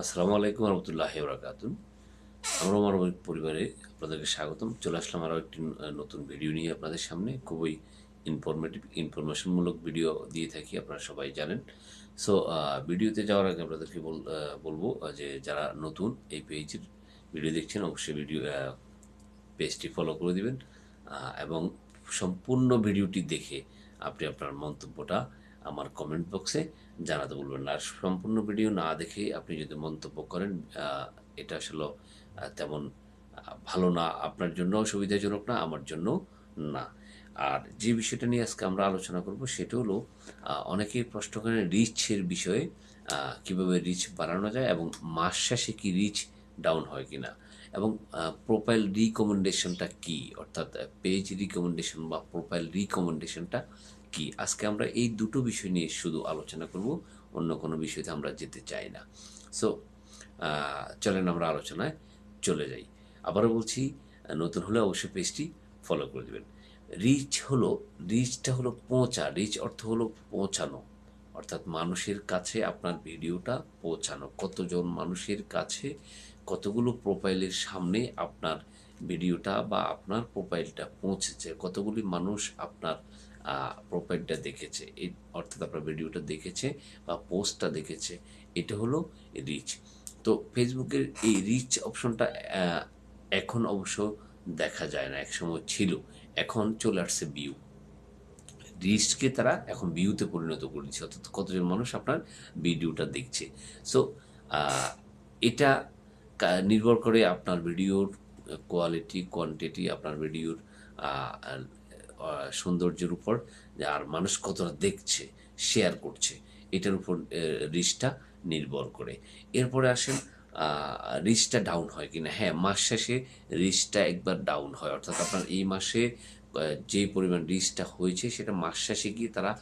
আসসালামু আলাইকুম রহমতুল্লাহ বরাকাতুন আমরা আমার পরিবারে আপনাদেরকে স্বাগতম। চলে আসলাম আরও একটি নতুন ভিডিও নিয়ে আপনাদের সামনে। খুবই ইনফরমেটিভ ইনফরমেশনমূলক ভিডিও দিয়ে থাকি, আপনারা সবাই জানেন। সো ভিডিওতে যাওয়ার আগে আপনাদেরকে বলব যে যারা নতুন এই পেজের ভিডিও দেখছেন, অবশ্যই ভিডিও পেজটি ফলো করে দিবেন। এবং সম্পূর্ণ ভিডিওটি দেখে আপনি আপনার মন্তব্যটা আমার কমেন্ট বক্সে জানাতে বলবেন আর সম্পূর্ণ ভিডিও না দেখে আপনি যদি মন্তব্য করেন এটা আসলে তেমন ভালো না। আপনার জন্য সুবিধাজনক না, আমার জন্য না। আর যে বিষয়টা নিয়ে আজকে আমরা আলোচনা করব, সেটা হলো অনেকেই প্রশ্ন করেন রিচের বিষয়ে কীভাবে রিচ বাড়ানো যায় এবং মাস শেষে কি রিচ ডাউন হয় কি না এবং প্রোফাইল রিকমেন্ডেশনটা কি? অর্থাৎ পেজ রিকমেন্ডেশন বা প্রোফাইল রিকমেন্ডেশনটা কি? আজকে আমরা এই দুটো বিষয় নিয়ে শুধু আলোচনা করব, অন্য কোনো বিষয়তে আমরা যেতে চাই না। সো চলেন আমরা আলোচনায় চলে যাই। আবারও বলছি, নতুন হলে অবশ্যই পেজটি ফলো করে দেবেন। রিচ হলো রিচটা হলো পৌঁছা রিচ অর্থ হলো পৌঁছানো। অর্থাৎ মানুষের কাছে আপনার ভিডিওটা পৌঁছানো। কতজন মানুষের কাছে কতগুলো প্রোফাইলের সামনে আপনার ভিডিওটা বা আপনার প্রোফাইলটা পৌঁছেছে? কতগুলি মানুষ আপনার প্রোফাইলটা দেখেছে অর্থাৎ আপনার ভিডিওটা দেখেছে বা পোস্টটা দেখেছে, এটা হলো রিচ তো ফেসবুকের এই রিচ অপশনটা এখন অবশ্য দেখা যায় না, একসময় ছিল, এখন চলে আসছে ভিউ রিচকে তারা এখন ভিউতে পরিণত করে দিচ্ছে, অর্থাৎ কতজন মানুষ আপনার ভিডিওটা দেখছে। সো এটা নির্ভর করে আপনার ভিডিওর কোয়ালিটি কোয়ান্টিটি আপনার ভিডিওর সৌন্দর্যের উপর আর মানুষ কতটা দেখছে শেয়ার করছে, এটার উপর রিচটা নির্ভর করে। এরপরে আসেন রিচটা ডাউন হয় কিনা। হ্যাঁ মাস শেষে রিচটা একবার ডাউন হয়। অর্থাৎ আপনার এই মাসে যে পরিমাণ রিচটা হয়েছে, সেটা মাস শেষে গিয়ে তারা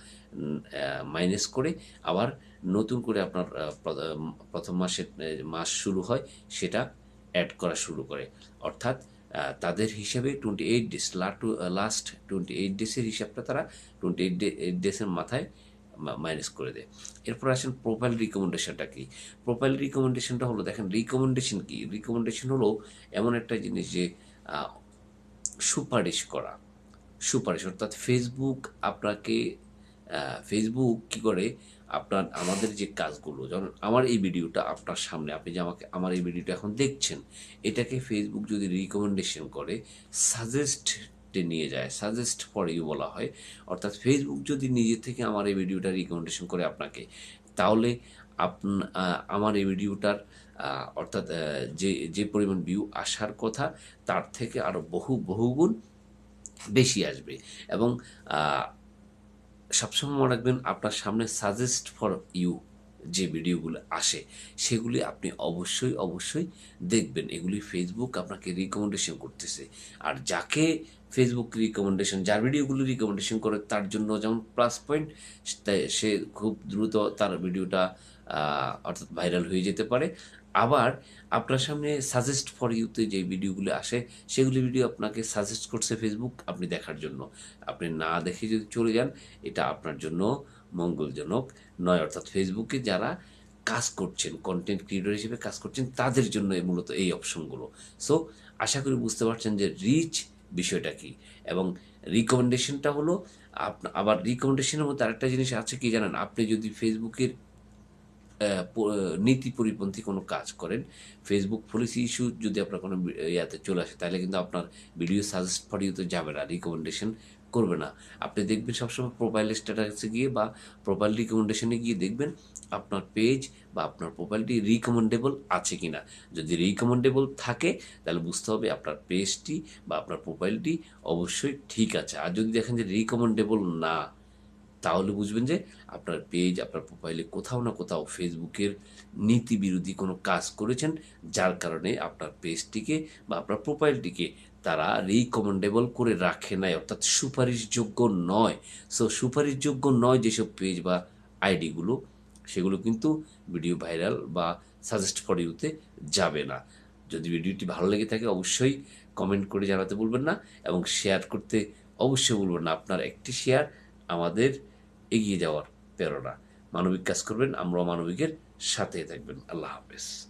মাইনাস করে, আবার নতুন করে আপনার প্রথম মাসের মাস শুরু হয়, সেটা অ্যাড করা শুরু করে। অর্থাৎ তাদের হিসাবে twenty eight days last twenty eight ডেসের হিসাবটা তারা টোয়েন্টি এইট ডেসের মাথায় মাইনাস করে দেয়। এরপর আসেন প্রোফাইল রিকমেন্ডেশনটা কি? প্রোফাইল রিকমেন্ডেশনটা হলো, দেখেন রিকমেন্ডেশন কি? রিকমেন্ডেশন হলো এমন একটা জিনিস যে সুপারিশ করা। সুপারিশ, অর্থাৎ ফেসবুক আপনাকে ফেসবুক কি করে আপনার, আমাদের যে কাজগুলো, যেমন আমার এই ভিডিওটা আপনার সামনে, আপনি যে আমাকে, আমার এই ভিডিওটা এখন দেখছেন, এটাকে ফেসবুক যদি রিকমেন্ডেশন করে সাজেস্টে নিয়ে যায় সাজেস্ট ফর ইউ বলা হয়, অর্থাৎ ফেসবুক যদি নিজে থেকে আমার এই ভিডিওটা রিকমেন্ডেশন করে আপনাকে, তাহলে আপন আমার এই ভিডিওটার অর্থাৎ যে যে পরিমাণ ভিউ আসার কথা, তার থেকে আরও বহু, বহুগুণ বেশি আসবে এবং সবসময় মনে রাখবেন আপনার সামনে সাজেস্ট ফর ইউ যে ভিডিওগুলো আসে, সেগুলি আপনি অবশ্যই অবশ্যই দেখবেন। এগুলি ফেসবুক আপনাকে রিকমেন্ডেশন করতেছে। আর যাকে ফেসবুক রিকমেন্ডেশন যার ভিডিওগুলো রিকমেন্ডেশন করে তার জন্য যেমন প্লাস পয়েন্ট সে খুব দ্রুত তার ভিডিওটা অর্থাৎ ভাইরাল হয়ে যেতে পারে। আবার আপনার সামনে সাজেস্ট ফর ইউতে যে ভিডিওগুলো আসে, সেগুলি ভিডিও আপনাকে সাজেস্ট করছে ফেসবুক আপনি দেখার জন্য। আপনি না দেখে যদি চলে যান, এটা আপনার জন্য মঙ্গলজনক নয়। অর্থাৎ ফেসবুকে যারা কাজ করছেন কন্টেন্ট ক্রিয়েটর হিসেবে কাজ করছেন, তাদের জন্য মূলত এই অপশনগুলো সো আশা করি বুঝতে পারছেন যে রিচ বিষয়টা কি? এবং রিকমেন্ডেশনটা হলো আবার রিকমেন্ডেশনের মধ্যে আরেকটা জিনিস আছে কি জানেন? আপনি যদি ফেসবুকের নীতি পরিপন্থী কোনো কাজ করেন, ফেসবুক পলিসি ইস্যু যদি আপনার কোনো ইয়াতে চলে আসে, তাহলে কিন্তু আপনার ভিডিও সাজেস্ট ফর ইউতে যাবে না। রিকমেন্ডেশন করবে না। আপনি দেখবেন সবসময় প্রোফাইল স্ট্যাটাসে গিয়ে বা প্রোফাইল রিকমেন্ডেশনে গিয়ে দেখবেন আপনার পেজ বা আপনার প্রোফাইলটি রিকমেন্ডেবল আছে কি না যদি রিকমেন্ডেবল থাকে, তাহলে বুঝতে হবে আপনার পেজটি বা আপনার প্রোফাইলটি অবশ্যই ঠিক আছে। আর যদি দেখেন যে রিকমেন্ডেবল না তাহলে বুঝবেন যে আপনার পেজ আপনার প্রোফাইলে কোথাও না কোথাও ফেসবুকের নীতি বিরোধী কোনো কাজ করেছেন, যার কারণে আপনার পেজটিকে বা আপনার প্রোফাইলটিকে তারা রিকমেন্ডেবল করে রাখে নাই, অর্থাৎ সুপারিশযোগ্য নয়। সো সুপারিশযোগ্য নয় যেসব পেজ বা আইডিগুলো সেগুলো কিন্তু ভিডিও ভাইরাল বা সাজেস্ট ফর ইউতে যাবে না। যদি ভিডিওটি ভালো লেগে থাকে, অবশ্যই কমেন্ট করে জানাতে বলবেন না এবং শেয়ার করতে অবশ্যই বলবেন না। আপনার একটি শেয়ার আমাদের এগিয়ে যাওয়ার প্রেরণা। মানবিক কাজ করবেন আমরাও মানবিকের সাথে থাকবেন। আল্লাহ হাফেজ।